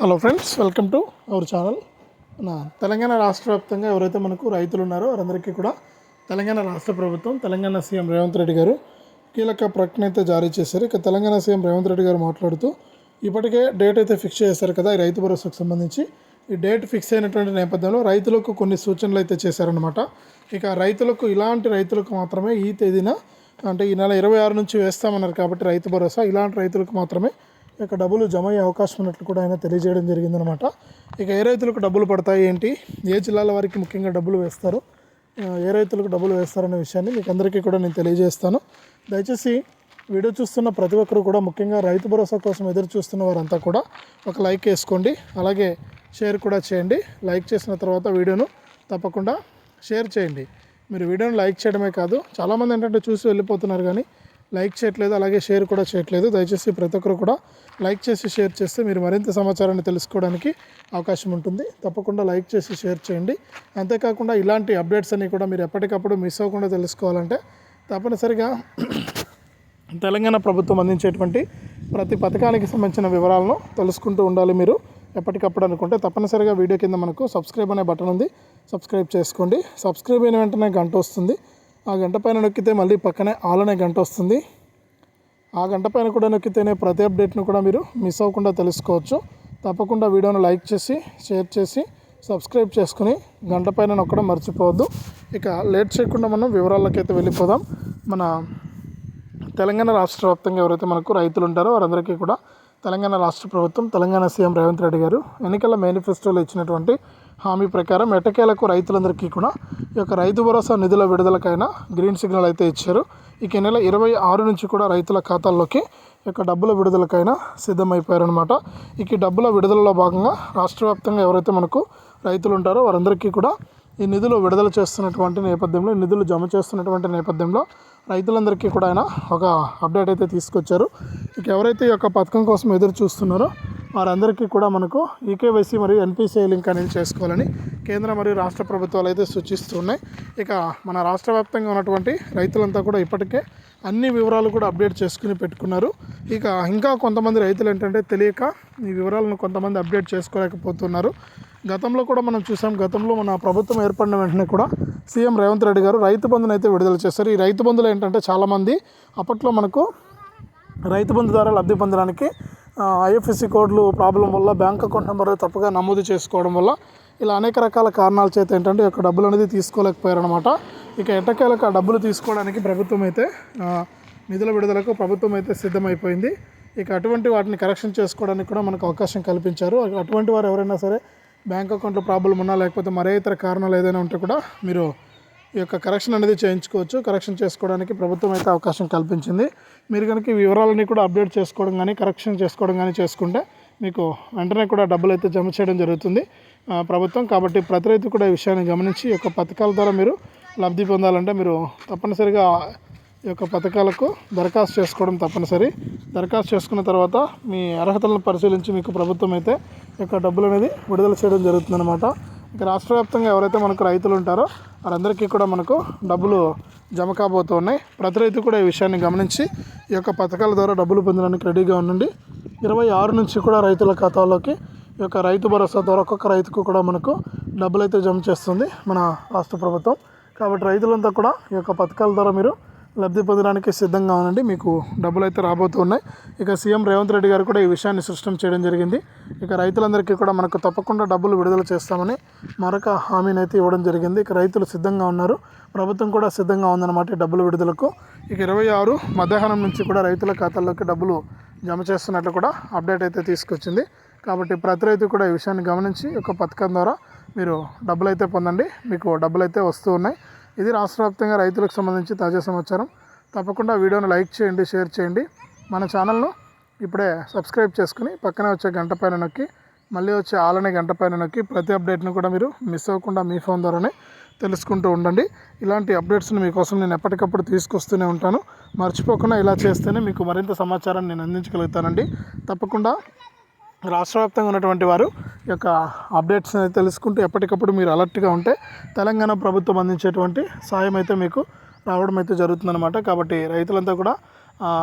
Hello friends welcome to our channel మన తెలంగాణ రాష్ట్ర వ్యాప్తంగా ఎవరైతే మనకు రైతులు ఉన్నారో వారందరికీ కూడా తెలంగాణ రాష్ట్ర ప్రభుత్వం తెలంగాణ సీఎం రేవంత్ రెడ్డి గారు కీలక ప్రకటన అయితే జారీ చేశారు. ఇక తెలంగాణ సీఎం రేవంత్ రెడ్డి గారు మాట్లాడుతూ ఇప్పటికే డేట్ అయితే ఫిక్స్ చేశారు కదా ఈ రైతు భరోసాకు సంబంధించి. ఈ డేట్ ఫిక్స్ అయినటువంటి నేపథ్యంలో రైతులకు కొన్ని సూచనలు అయితే చేశారనమాట ఇక రైతులకు ఇలాంటి రైతులకు మాత్రమే ఈ తేదీన అంటే ఈ నెల ఇరవై ఆరు నుంచి వేస్తామన్నారు కాబట్టి రైతు భరోసా ఇలాంటి రైతులకు మాత్రమే ఇక డబ్బులు జమ అయ్యే అవకాశం ఉన్నట్లు కూడా ఆయన తెలియజేయడం జరిగిందనమాట ఇక ఏ రైతులకు డబ్బులు పడతాయి ఏంటి? ఏ జిల్లాల వారికి ముఖ్యంగా డబ్బులు వేస్తారు? ఏ రైతులకు డబ్బులు వేస్తారనే విషయాన్ని మీకు అందరికీ కూడా నేను తెలియజేస్తాను. దయచేసి వీడియో చూస్తున్న ప్రతి ఒక్కరు కూడా ముఖ్యంగా రైతు భరోసా కోసం ఎదురు చూస్తున్న వారంతా కూడా ఒక లైక్ వేసుకోండి. అలాగే షేర్ కూడా చేయండి. లైక్ చేసిన తర్వాత వీడియోను తప్పకుండా షేర్ చేయండి. మీరు వీడియోను లైక్ చేయడమే కాదు చాలామంది ఏంటంటే చూసి వెళ్ళిపోతున్నారు కానీ లైక్ చేయట్లేదు అలాగే షేర్ కూడా చేయట్లేదు. దయచేసి ప్రతి ఒక్కరు కూడా లైక్ చేసి షేర్ చేస్తే మీరు మరింత సమాచారాన్ని తెలుసుకోవడానికి అవకాశం ఉంటుంది. తప్పకుండా లైక్ చేసి షేర్ చేయండి. అంతేకాకుండా ఇలాంటి అప్డేట్స్ అన్నీ కూడా మీరు ఎప్పటికప్పుడు మిస్ అవ్వకుండా తెలుసుకోవాలంటే తప్పనిసరిగా తెలంగాణ ప్రభుత్వం అందించేటువంటి ప్రతి పథకానికి సంబంధించిన వివరాలను తెలుసుకుంటూ ఉండాలి మీరు. ఎప్పటికప్పుడు అనుకుంటే తప్పనిసరిగా వీడియో కింద మనకు సబ్స్క్రైబ్ అనే బటన్ ఉంది. సబ్స్క్రైబ్ చేసుకోండి. సబ్స్క్రైబ్ అయిన వెంటనే గంట వస్తుంది. ఆ గంట పైన నొక్కితే మళ్ళీ పక్కనే ఆల్ అనే గంట వస్తుంది. ఆ గంట పైన కూడా నొక్కితేనే ప్రతి అప్డేట్ను కూడా మీరు మిస్ అవ్వకుండా తెలుసుకోవచ్చు. తప్పకుండా వీడియోను లైక్ చేసి షేర్ చేసి సబ్స్క్రైబ్ చేసుకుని గంట పైన నొక్కడం మర్చిపోవద్దు. ఇక లేట్ చేయకుండా మనం వివరాలకైతే వెళ్ళిపోదాం. మన తెలంగాణ రాష్ట్ర వ్యాప్తంగా ఎవరైతే మనకు రైతులు ఉంటారో వారందరికీ కూడా తెలంగాణ రాష్ట్ర ప్రభుత్వం తెలంగాణ సీఎం రేవంత్ రెడ్డి గారు ఎన్నికల మేనిఫెస్టోలో ఇచ్చినటువంటి హామీ ప్రకారం ఎటకేలకు రైతులందరికీ కూడా ఈ యొక్క రైతు భరోసా నిధుల విడుదలకైనా గ్రీన్ సిగ్నల్ అయితే ఇచ్చారు. ఇక నెల ఇరవై ఆరు నుంచి కూడా రైతుల ఖాతాల్లోకి యొక్క డబ్బుల విడుదలకైనా సిద్ధమైపోయారనమాట ఇక డబ్బుల విడుదలలో భాగంగా రాష్ట్ర వ్యాప్తంగా ఎవరైతే మనకు రైతులు ఉంటారో వారందరికీ కూడా ఈ నిధులు విడుదల చేస్తున్నటువంటి నేపథ్యంలో నిధులు జమ చేస్తున్నటువంటి నేపథ్యంలో రైతులందరికీ కూడా ఆయన ఒక అప్డేట్ అయితే తీసుకొచ్చారు. ఇక ఎవరైతే ఈ యొక్క పథకం కోసం ఎదురు చూస్తున్నారో వారందరికీ కూడా మనకు ఈకేవైసీ మరియు ఎన్పిసిఐ లింక్ అనేది చేసుకోవాలని కేంద్ర మరియు రాష్ట్ర ప్రభుత్వాలు అయితే సూచిస్తున్నాయి ఇక మన రాష్ట్ర వ్యాప్తంగా ఉన్నటువంటి రైతులంతా కూడా ఇప్పటికే అన్ని వివరాలు కూడా అప్డేట్ చేసుకుని పెట్టుకున్నారు. ఇక ఇంకా కొంతమంది రైతులు ఏంటంటే తెలియక ఈ వివరాలను కొంతమంది అప్డేట్ చేసుకోలేకపోతున్నారు. గతంలో కూడా మనం చూసాం గతంలో మన ప్రభుత్వం ఏర్పడిన వెంటనే కూడా సీఎం రేవంత్ రెడ్డి గారు రైతు బంధుని అయితే విడుదల చేశారు. ఈ రైతు బంధులు ఏంటంటే చాలామంది అప్పట్లో మనకు రైతు బంధు ద్వారా లబ్ధి పొందడానికి ఐఎఫ్ఎస్సి కోడ్లు ప్రాబ్లం వల్ల బ్యాంక్ అకౌంట్ నెంబర్ తప్పుగా నమోదు చేసుకోవడం వల్ల ఇలా అనేక రకాల కారణాల చేత ఏంటంటే యొక్క డబ్బులు అనేది తీసుకోలేకపోయారనమాట ఇక ఎట్టకేలకు ఆ డబ్బులు తీసుకోవడానికి ప్రభుత్వం అయితే నిధుల విడుదలకు ప్రభుత్వం అయితే సిద్ధమైపోయింది. ఇక అటువంటి వాటిని కరెక్షన్ చేసుకోవడానికి కూడా మనకు అవకాశం కల్పించారు. అటువంటి వారు ఎవరైనా సరే బ్యాంక్ అకౌంట్లో ప్రాబ్లం ఉన్నా లేకపోతే మరే ఇతర కారణాలు ఏదైనా ఉంటే కూడా మీరు ఈ యొక్క కరెక్షన్ అనేది చేయించుకోవచ్చు. కరెక్షన్ చేసుకోవడానికి ప్రభుత్వం అయితే అవకాశం కల్పించింది. మీరు కనుక ఈ వివరాలన్నీ కూడా అప్డేట్ చేసుకోవడం కానీ కరెక్షన్ చేసుకోవడం కానీ చేసుకుంటే మీకు వెంటనే కూడా డబ్బులు అయితే జమ చేయడం జరుగుతుంది. ప్రభుత్వం కాబట్టి ప్రతి రైతు కూడా ఈ విషయాన్ని గమనించి ఈ యొక్క పథకాల ద్వారా మీరు లబ్ధి పొందాలంటే మీరు తప్పనిసరిగా ఈ యొక్క పథకాలకు దరఖాస్తు చేసుకోవడం తప్పనిసరి. దరఖాస్తు చేసుకున్న తర్వాత మీ అర్హతలను పరిశీలించి మీకు ప్రభుత్వం అయితే యొక్క డబ్బులు అనేది విడుదల చేయడం జరుగుతుందన్నమాట. ఇక రాష్ట్ర వ్యాప్తంగా ఎవరైతే మనకు రైతులు ఉంటారో వారందరికీ కూడా మనకు డబ్బులు జమ కాబోతున్నాయి ప్రతి రైతు కూడా ఈ విషయాన్ని గమనించి ఈ యొక్క పథకాల ద్వారా డబ్బులు పొందడానికి రెడీగా ఉండండి. ఇరవై ఆరు నుంచి కూడా రైతుల ఖాతాలోకి ఈ యొక్క రైతు భరోసా ద్వారా ఒక్కొక్క రైతుకు కూడా మనకు డబ్బులు అయితే జమ చేస్తుంది మన రాష్ట్ర ప్రభుత్వం. కాబట్టి రైతులంతా కూడా ఈ యొక్క పథకాల ద్వారా మీరు లబ్ధి పొందడానికి సిద్ధంగా ఉండండి. మీకు డబ్బులు అయితే రాబోతున్నాయి. ఇక సీఎం రేవంత్ రెడ్డి గారు కూడా ఈ విషయాన్ని సృష్టం చేయడం జరిగింది. ఇక రైతులందరికీ కూడా మనకు తప్పకుండా డబ్బులు విడుదల చేస్తామని మరొక హామీని అయితే ఇవ్వడం జరిగింది. ఇక రైతులు సిద్ధంగా ఉన్నారు. ప్రభుత్వం కూడా సిద్ధంగా ఉందన్నమాట డబ్బులు విడుదలకు. ఇక ఇరవై ఆరు మధ్యాహ్నం నుంచి కూడా రైతుల ఖాతాల్లోకి డబ్బులు జమ చేస్తున్నట్లు కూడా అప్డేట్ అయితే తీసుకొచ్చింది. కాబట్టి ప్రతి రైతు కూడా ఈ విషయాన్ని గమనించి ఒక పథకం ద్వారా మీరు డబ్బులు అయితే పొందండి. మీకు డబ్బులు అయితే వస్తూ ఉన్నాయి. ఇది రాష్ట్ర వ్యాప్తంగా రైతులకు సంబంధించి తాజా సమాచారం. తప్పకుండా వీడియోను లైక్ చేయండి షేర్ చేయండి. మన ఛానల్ను ఇప్పుడే సబ్స్క్రైబ్ చేసుకుని పక్కనే వచ్చే గంట పైన నొక్కి మళ్ళీ వచ్చే ఆలనే గంట పైన నొక్కి ప్రతి అప్డేట్ను కూడా మీరు మిస్ అవ్వకుండా మీ ఫోన్ ద్వారానే తెలుసుకుంటూ ఉండండి. ఇలాంటి అప్డేట్స్ని మీకోసం నేను ఎప్పటికప్పుడు తీసుకొస్తూనే ఉంటాను. మర్చిపోకుండా ఇలా చేస్తేనే మీకు మరింత సమాచారాన్ని నేను అందించగలుగుతానండి. తప్పకుండా రాష్ట్ర వ్యాప్తంగా ఉన్నటువంటి వారు ఈ యొక్క అప్డేట్స్ అనేది తెలుసుకుంటూ ఎప్పటికప్పుడు మీరు అలర్ట్గా ఉంటే తెలంగాణ ప్రభుత్వం అందించేటువంటి సాయం అయితే మీకు రావడం అయితే జరుగుతుందన్నమాట. కాబట్టి రైతులంతా కూడా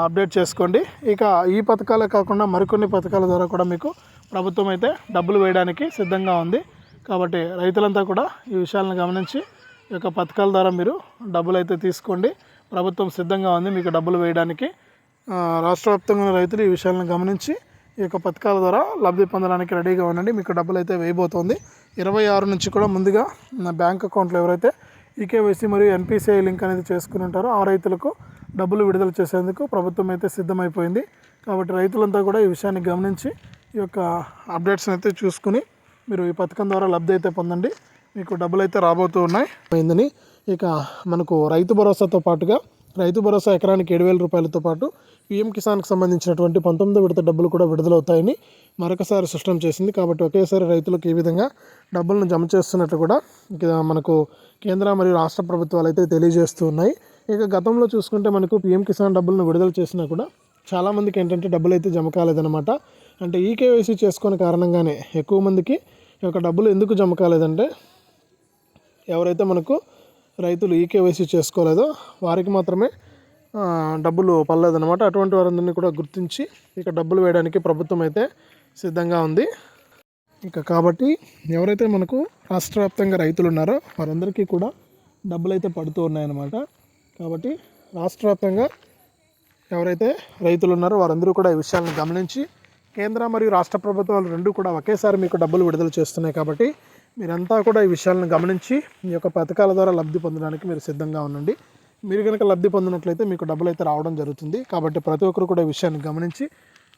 అప్డేట్ చేసుకోండి. ఇక ఈ పథకాలే కాకుండా మరికొన్ని పథకాల ద్వారా కూడా మీకు ప్రభుత్వం అయితే డబ్బులు వేయడానికి సిద్ధంగా ఉంది. కాబట్టి రైతులంతా కూడా ఈ విషయాలను గమనించి ఈ యొక్క పథకాల ద్వారా మీరు డబ్బులు అయితే తీసుకోండి. ప్రభుత్వం సిద్ధంగా ఉంది మీకు డబ్బులు వేయడానికి. రాష్ట్ర వ్యాప్తంగా ఉన్న రైతులు ఈ విషయాలను గమనించి ఈ యొక్క పథకాల ద్వారా లబ్ధి పొందడానికి రెడీగా ఉండండి. మీకు డబ్బులు అయితే వేయబోతోంది. ఇరవై ఆరు నుంచి కూడా ముందుగా నా బ్యాంక్ అకౌంట్లో ఎవరైతే ఈకేవైసీ మరియు ఎన్పిసిఐ లింక్ అనేది చేసుకుని ఉంటారో ఆ రైతులకు డబ్బులు విడుదల చేసేందుకు ప్రభుత్వం అయితే సిద్ధమైపోయింది. కాబట్టి రైతులంతా కూడా ఈ విషయాన్ని గమనించి ఈ యొక్క అప్డేట్స్ని అయితే చూసుకుని మీరు ఈ పథకం ద్వారా లబ్ధి అయితే పొందండి. మీకు డబ్బులు అయితే రాబోతూ ఉన్నాయి. అయిందని ఇక మనకు రైతు భరోసాతో పాటుగా రైతు భరోసా ఎకరానికి ఏడు వేల రూపాయలతో పాటు పీఎం కిసాన్కి సంబంధించినటువంటి పంతొమ్మిది విడత డబ్బులు కూడా విడుదలవుతాయని మరొకసారి స్పష్టం చేసింది. కాబట్టి ఒకేసారి రైతులకు ఈ విధంగా డబ్బులను జమ చేస్తున్నట్టు కూడా ఇక మనకు కేంద్ర మరియు రాష్ట్ర ప్రభుత్వాలు అయితే తెలియజేస్తూ ఉన్నాయి. ఇక గతంలో చూసుకుంటే మనకు పీఎం కిసాన్ డబ్బులను విడుదల చేసినా కూడా చాలామందికి ఏంటంటే డబ్బులు అయితే జమ కాలేదన్నమాట. అంటే ఈకేవైసీ చేసుకునే కారణంగానే ఎక్కువ మందికి ఈ యొక్క డబ్బులు ఎందుకు జమ కాలేదంటే ఎవరైతే మనకు రైతులు ఈకేవైసీ చేసుకోలేదో వారికి మాత్రమే డబ్బులు పడలేదన్నమాట. అటువంటి వారందరినీ కూడా గుర్తించి ఇక డబ్బులు వేయడానికి ప్రభుత్వం అయితే సిద్ధంగా ఉంది. ఇక కాబట్టి ఎవరైతే మనకు రాష్ట్ర వ్యాప్తంగా రైతులు ఉన్నారో వారందరికీ కూడా డబ్బులు అయితే పడుతూ ఉన్నాయన్నమాట. కాబట్టి రాష్ట్ర వ్యాప్తంగా ఎవరైతే రైతులు ఉన్నారో వారందరూ కూడా ఈ విషయాలను గమనించి కేంద్ర మరియు రాష్ట్ర ప్రభుత్వాలు రెండు కూడా ఒకేసారి మీకు డబ్బులు విడుదల చేస్తున్నాయి కాబట్టి మీరంతా కూడా ఈ విషయాలను గమనించి ఈ యొక్క పథకాల ద్వారా లబ్ధి పొందడానికి మీరు సిద్ధంగా ఉండండి. మీరు కనుక లబ్ధి పొందినట్లయితే మీకు డబ్బులు అయితే రావడం జరుగుతుంది. కాబట్టి ప్రతి ఒక్కరు కూడా ఈ విషయాన్ని గమనించి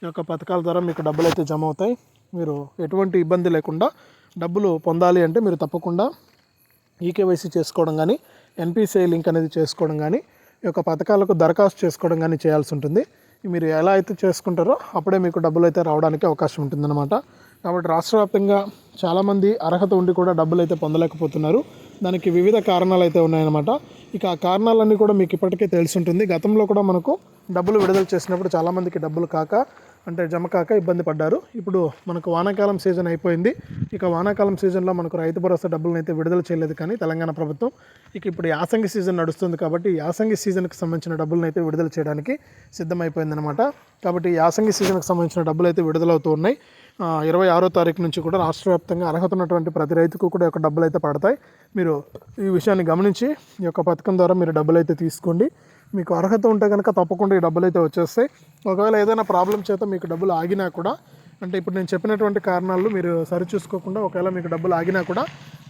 ఈ యొక్క పథకాల ద్వారా మీకు డబ్బులు అయితే జమ అవుతాయి. మీరు ఎటువంటి ఇబ్బంది లేకుండా డబ్బులు పొందాలి అంటే మీరు తప్పకుండా ఈకేవైసీ చేసుకోవడం కానీ ఎన్పిసిఐ లింక్ అనేది చేసుకోవడం కానీ ఈ యొక్క పథకాలకు దరఖాస్తు చేసుకోవడం కానీ చేయాల్సి ఉంటుంది. మీరు ఎలా అయితే చేసుకుంటారో అప్పుడే మీకు డబ్బులు అయితే రావడానికి అవకాశం ఉంటుందన్నమాట. కాబట్టి రాష్ట్ర వ్యాప్తంగా చాలామంది అర్హత ఉండి కూడా డబ్బులు అయితే పొందలేకపోతున్నారు. దానికి వివిధ కారణాలు అయితే ఉన్నాయన్నమాట. ఇక ఆ కారణాలన్నీ కూడా మీకు ఇప్పటికే తెలిసి ఉంటుంది. గతంలో కూడా మనకు డబ్బులు విడుదల చేసినప్పుడు చాలామందికి డబ్బులు కాక అంటే జమ కాక ఇబ్బంది పడ్డారు. ఇప్పుడు మనకు వానాకాలం సీజన్ అయిపోయింది. ఇక వానాకాలం సీజన్లో మనకు రైతు భరోసా డబ్బులను అయితే విడుదల చేయలేదు కానీ తెలంగాణ ప్రభుత్వం ఇక ఇప్పుడు యాసంగి సీజన్ నడుస్తుంది కాబట్టి యాసంగి సీజన్కి సంబంధించిన డబ్బులను అయితే విడుదల చేయడానికి సిద్ధమైపోయిందనమాట కాబట్టి యాసంగి సీజన్కి సంబంధించిన డబ్బులు అయితే విడుదలవుతూ ఉన్నాయి. ఇరవై ఆరో తారీఖు నుంచి కూడా రాష్ట్ర వ్యాప్తంగా అర్హత ఉన్నటువంటి ప్రతి రైతుకు కూడా ఒక యొక్క డబ్బులు అయితే పడతాయి. మీరు ఈ విషయాన్ని గమనించి ఈ యొక్క పథకం ద్వారా మీరు డబ్బులు అయితే తీసుకోండి. మీకు అర్హత ఉంటే కనుక తప్పకుండా ఈ డబ్బులు అయితే వచ్చేస్తాయి. ఒకవేళ ఏదైనా ప్రాబ్లం చేత మీకు డబ్బులు ఆగినా కూడా అంటే ఇప్పుడు నేను చెప్పినటువంటి కారణాలు మీరు సరిచూసుకోకుండా ఒకవేళ మీకు డబ్బులు ఆగినా కూడా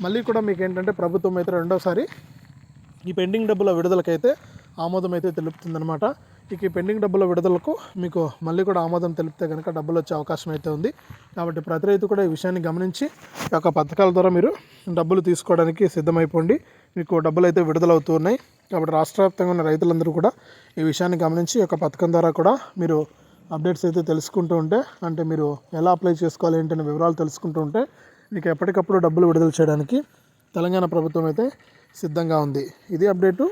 మళ్ళీ కూడా మీకు ఏంటంటే ప్రభుత్వం అయితే రెండోసారి ఈ పెండింగ్ డబ్బుల విడుదలకైతే ఆమోదం అయితే తెలుపుతుందనమాట ఇక ఈ పెండింగ్ డబ్బుల విడుదలకు మీకు మళ్ళీ కూడా ఆమోదం తెలిపితే కనుక డబ్బులు వచ్చే అవకాశం అయితే ఉంది. కాబట్టి ప్రతి రైతు కూడా ఈ విషయాన్ని గమనించి ఈ యొక్క పథకాల ద్వారా మీరు డబ్బులు తీసుకోవడానికి సిద్ధమైపోండి. మీకు డబ్బులు అయితే విడుదలవుతూ ఉన్నాయి. కాబట్టి రాష్ట్ర వ్యాప్తంగా ఉన్న రైతులందరూ కూడా ఈ విషయాన్ని గమనించి ఈ యొక్క పథకం ద్వారా కూడా మీరు అప్డేట్స్ అయితే తెలుసుకుంటూ ఉంటే అంటే మీరు ఎలా అప్లై చేసుకోవాలి ఏంటనే వివరాలు తెలుసుకుంటూ ఉంటే మీకు ఎప్పటికప్పుడు డబ్బులు విడుదల చేయడానికి తెలంగాణ ప్రభుత్వం అయితే సిద్ధంగా ఉంది. ఇది అప్డేటు.